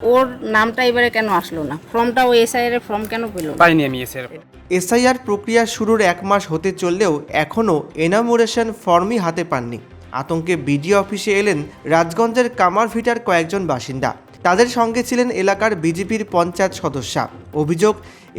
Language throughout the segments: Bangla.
ওর নামটা এবারে কেন আসলো না? ফর্মটা ও এসআইআর এর ফর্ম কেন পেল পাইনি আমি এসে এসআইআর প্রক্রিয়া শুরুর এক মাস হতে চললেও এখনও এনামোরেশন ফর্মই হাতে পাননি। আতঙ্কে বিডিও অফিসে এলেন রাজগঞ্জের কামারভিটার কয়েকজন বাসিন্দা। তাদের সঙ্গে ছিলেন এলাকার বিজেপির পঞ্চায়েত সদস্যা। অভিযোগ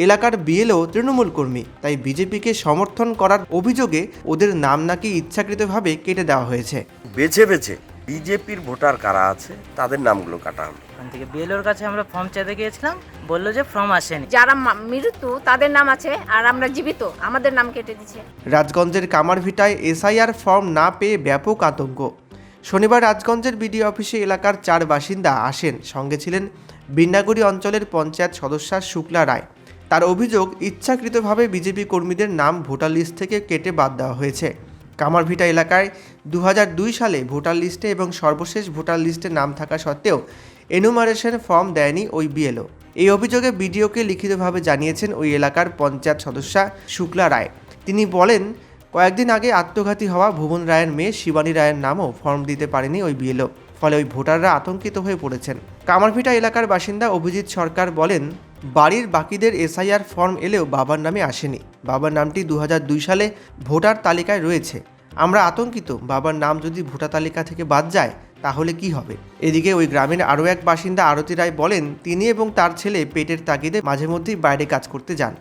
এলাকার বিএলও তৃণমূল কর্মী। তাই বিজেপিকে সমর্থন করার অভিযোগে ওদের নাম নাকি ইচ্ছাকৃতভাবে কেটে দেওয়া হয়েছে। বেছে বেছে বিজেপির ভোটার কারা আছে তাদের নামগুলো কাটা হলো ওখান থেকে বিএলওর কাছে আমরা ফর্ম চাইতে গিয়েছিলাম বলল যে ফর্ম আসেনি। যারা মা- মৃত্যু তাদের নাম আছে আর আমরা জীবিত আমাদের নাম কেটে দিচ্ছে রাজগঞ্জের কামারভিটায় এসআইআর ফর্ম না পেয়ে ব্যাপক আতঙ্ক। শনিবার রাজগঞ্জের বিডিও অফিসে এলাকার চার বাসিন্দা আসেন। সঙ্গে ছিলেন বিন্নাগুড়ি অঞ্চলের পঞ্চায়েত সদস্যা শুক্লা রায়। তার অভিযোগ ইচ্ছাকৃতভাবে বিজেপি কর্মীদের নাম ভোটার লিস্ট থেকে কেটে বাদ দেওয়া হয়েছে। কামারভিটা এলাকায় দু হাজার দুই সালে ভোটার লিস্টে এবং সর্বশেষ ভোটার লিস্টে নাম থাকা সত্ত্বেও এনুমারেশন ফর্ম দেয়নি ওই বিএলও। এই অভিযোগে বিডিওকে লিখিতভাবে জানিয়েছেন ওই এলাকার পঞ্চায়েত সদস্যা শুক্লা রায়। তিনি বলেন, কয়েকদিন আগে আত্মঘাতী হওয়া ভুবন রায়ের মেয়ে শিবানী রায়ের নামও ফর্ম দিতে পারেনি ওই বিএলও। ফলে ওই ভোটাররা আতঙ্কিত হয়ে পড়েছেন। কামারভিটা এলাকার বাসিন্দা অভিজিৎ সরকার বলেন বাড়ির বাকিদের এসআইআর ফর্ম এলেও বাবার নামে আসেনি। বাবার নামটি দু হাজার দুই সালে ভোটার তালিকায় রয়েছে। আমরা আতঙ্কিত, বাবার নাম যদি ভোটার তালিকা থেকে বাদ যায়, তাহলে কি হবে? এদিকে ওই গ্রামের আরও এক বাসিন্দা আরতি রায় বলেন, তিনি এবং তার ছেলে পেটের তাগিদে মাঝে মধ্যেই বাইরে কাজ করতে যান।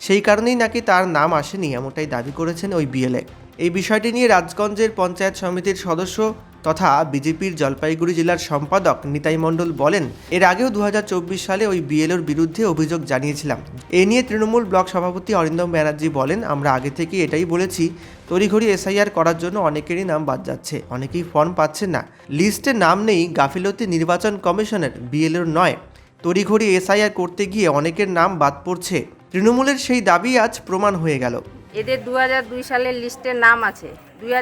সেই কারণেই নাকি তার নাম আসেনি, এমনটাই দাবি করেছেন ওই বিএলএ। এই বিষয়টি নিয়ে রাজগঞ্জের পঞ্চায়েত সমিতির সদস্য তথা বিজেপির জলপাইগুড়ি জেলার সম্পাদক নিতাই মণ্ডল বলেন, এর আগেও দু হাজার চব্বিশ সালে ওই বিএলওর বিরুদ্ধে অভিযোগ জানিয়েছিলাম। এ নিয়ে তৃণমূল ব্লক সভাপতি অরিন্দম ব্যানার্জি বলেন, আমরা আগে থেকে এটাই বলেছি, তড়িঘড়ি এসআইআর করার জন্য অনেকেরই নাম বাদ যাচ্ছে, অনেকেই ফর্ম পাচ্ছেন না। লিস্টে নাম নেই, গাফিলতি নির্বাচন কমিশনের, বিএলওর নয়। তড়িঘড়ি এসআইআর করতে গিয়ে অনেকের নাম বাদ পড়ছে। তৃণমূলের সেই দাবি আজ প্রমাণ হয়ে গেল। এদের দু দুই সালের লিস্টে নাম আছে। দুই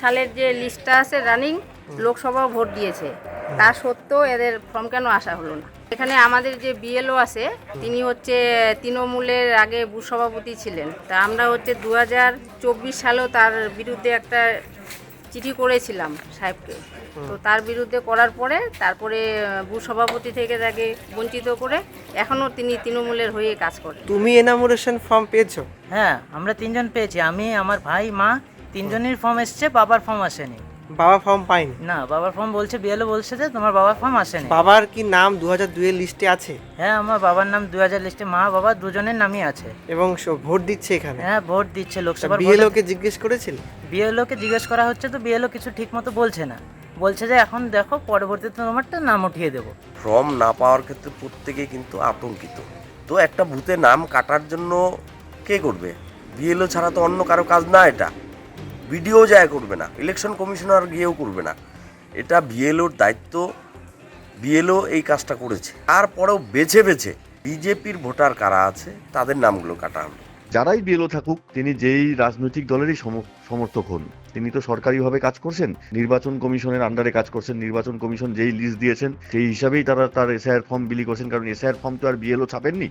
সালের যে লিস্টটা আছে রানিং, লোকসভাও ভোট দিয়েছে। তা সত্ত্বেও এদের ফর্ম কেন আসা হলো না? এখানে আমাদের যে বিএলও আছে, তিনি হচ্ছে তৃণমূলের আগে সভাপতি ছিলেন। তা আমরা হচ্ছে দু চব্বিশ সালেও তার বিরুদ্ধে একটা চিঠি করেছিলাম সাহেবকে। তো তার বিরুদ্ধে করার পরে তারপরে ভূসভাপতি সভাপতি থেকে তাকে বঞ্চিত করে এখনও তিনি তৃণমূলের হয়ে কাজ করেন। তুমি এনামোরেশন ফর্ম পেয়েছ? হ্যাঁ আমরা তিনজন পেয়েছি। আমি আমার ভাই মা তিনজনের ফর্ম এসছে বাবার ফর্ম আসেনি। বাবা ফর্ম পাইনি না বাবার ফর্ম বলছে বিএলও বলছে যে তোমার বাবার ফর্ম আসেনি। বাবার কি নাম দু হাজার দুইয়ের লিস্টে আছে? হ্যাঁ আমার বাবার নাম দু হাজার লিস্টে মা বাবা দুজনের নামই আছে। এবং স- ভোট দিচ্ছে এখানে। হ্যাঁ ভোট দিচ্ছে লোকসভার বিএলও কে জিজ্ঞেস করেছিল? বিএলওকে জিজ্ঞেস করা হচ্ছে তো বিএলও কিছু ঠিক মতো বলছে না। বলছে যে এখন দেখো পরবর্তীতে তোমারটা নাম উঠিয়ে দেবো। ফর্ম না পাওয়ার ক্ষেত্রে প্রত্যেকেই কিন্তু আতঙ্কিত। তো একটা বুথে নাম কাটার জন্য কে করবে? বিএলও ছাড়া তো অন্য কারও কাজ না এটা। বিডিও যায় করবে না ইলেকশন কমিশনার গিয়েও করবে না। এটা বিএলওর দায়িত্ব বিএলও এই কাজটা করেছে। তারপরেও বেছে বেছে বিজেপির ভোটার কারা আছে, তাদের নামগুলো কাটা হলো। যারাই বিএলও থাকুক, তিনি যেই রাজনৈতিক দলেরই সম- সমর্থক হন। তিনি তো সরকারিভাবে কাজ করছেন, নির্বাচন কমিশনের আন্ডারে কাজ করছেন, নির্বাচন কমিশন যেই লিস্ট দিয়েছেন, সেই হিসাবেই তারা তার এসআইআর ফর্ম বিলি করছেন, কারণ এসআইআর ফর্ম তো আর বিএলও ছাপেননি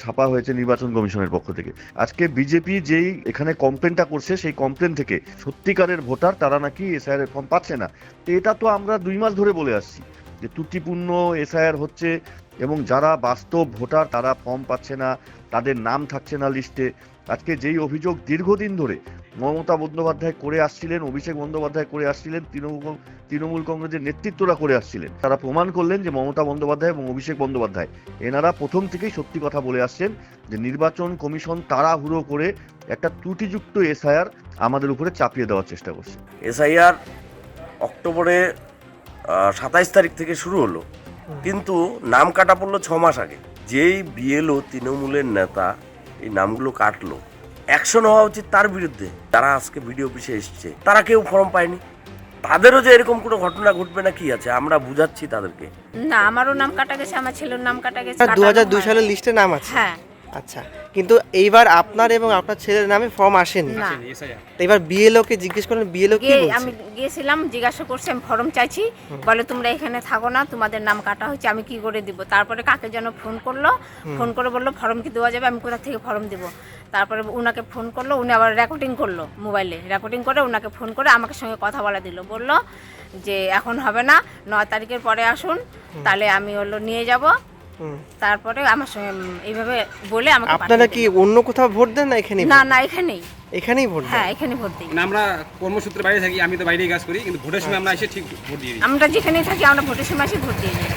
ছাপা হয়েছে নির্বাচন কমিশনের পক্ষ থেকে। আজকে বিজেপি যেই এখানে কমপ্লেনটা করছে, সেই কমপ্লেন থেকে সত্যিকারের ভোটার তারা নাকি এসআইআর ফর্ম পাচ্ছে না। এটা তো আমরা দুই মাস ধরে বলে আসছি, যে ত্রুটিপূর্ণ এসআইআর হচ্ছে এবং যারা বাস্তব ভোটার, তারা ফর্ম পাচ্ছে না, তাদের নাম থাকছে না লিস্টে। আজকে যেই অভিযোগ দীর্ঘদিন ধরে মমতা বন্দ্যোপাধ্যায় করে আসছিলেন, অভিষেক বন্দ্যোপাধ্যায় করে আসছিলেন, তৃণমূল তৃণমূল কংগ্রেসের নেতৃত্বরা করে আসছিলেন, তারা প্রমাণ করলেন যে মমতা বন্দ্যোপাধ্যায় এবং অভিষেক বন্দ্যোপাধ্যায়, এনারা প্রথম থেকেই সত্যি কথা বলে আসছেন যে নির্বাচন কমিশন তাড়াহুড়ো করে একটা ত্রুটিযুক্ত এসআইআর আমাদের উপরে চাপিয়ে দেওয়ার চেষ্টা করছে। এসআইআর অক্টোবরে সাতাইশ তারিখ থেকে শুরু হলো। কিন্তু নাম কাটা পড়ল ছ মাস আগে। যেই বিএলও তৃণমূলের নেতা এই নামগুলো কাটলো অ্যাকশন হওয়া উচিত তার বিরুদ্ধে। তারা আজকে ভিডিও অফিসে এসছে। তারা কেউ ফর্ম পায়নি। তাদেরও যে এরকম কোনো ঘটনা ঘটবে না কি আছে আমরা বুঝাচ্ছি তাদেরকে। না আমারও নাম কাটা গেছে আমার ছেলের নাম কাটা গেছে দু হাজার দুই সালের লিস্টে নাম আছে। হ্যাঁ। আচ্ছা কিন্তু এইবার আপনার এবং আপনার ছেলের নামে ফর্ম আসেনি? না। তো এবার বিএলও কে জিজ্ঞেস করলেন বিএলও কি বলছে? আমি গিয়েছিলাম জিজ্ঞাসা করছি আমি ফর্ম চাইছি। বলে তোমরা এখানে থাকো না তোমাদের নাম কাটা হচ্ছে আমি কি করে দিব? তারপরে কাকে যেন ফোন করল ফোন করে বলল ফর্ম কি দেওয়া যাবে? আমি কোথা থেকে ফর্ম দিব? তারপরে উনাকে ফোন করল উনি আবার রেকর্ডিং করল মোবাইলে রেকর্ডিং করে উনাকে ফোন করে আমাকে সঙ্গে কথা বলা দিল। বলল যে এখন হবে না নয় তারিখের পরে আসুন তাহলে আমি হলো নিয়ে যাব। তারপরে আমার সঙ্গে এইভাবে বলে আমাকে আপনারা কি অন্য কোথাও ভোট দেন না এখানে না না এখানেই। এখানেই ভোট হ্যাঁ এখানে ভোট দিই। না আমরা কর্মসূত্রে বাইরে থাকি আমি তো বাইরেই কাজ করি কিন্তু ভোটের সময় আমরা এসে ঠিক ভোট দিয়ে দিই। আমরা যেখানেই থাকি আমরা ভোটের সময় এসে ভোট দিয়ে যাই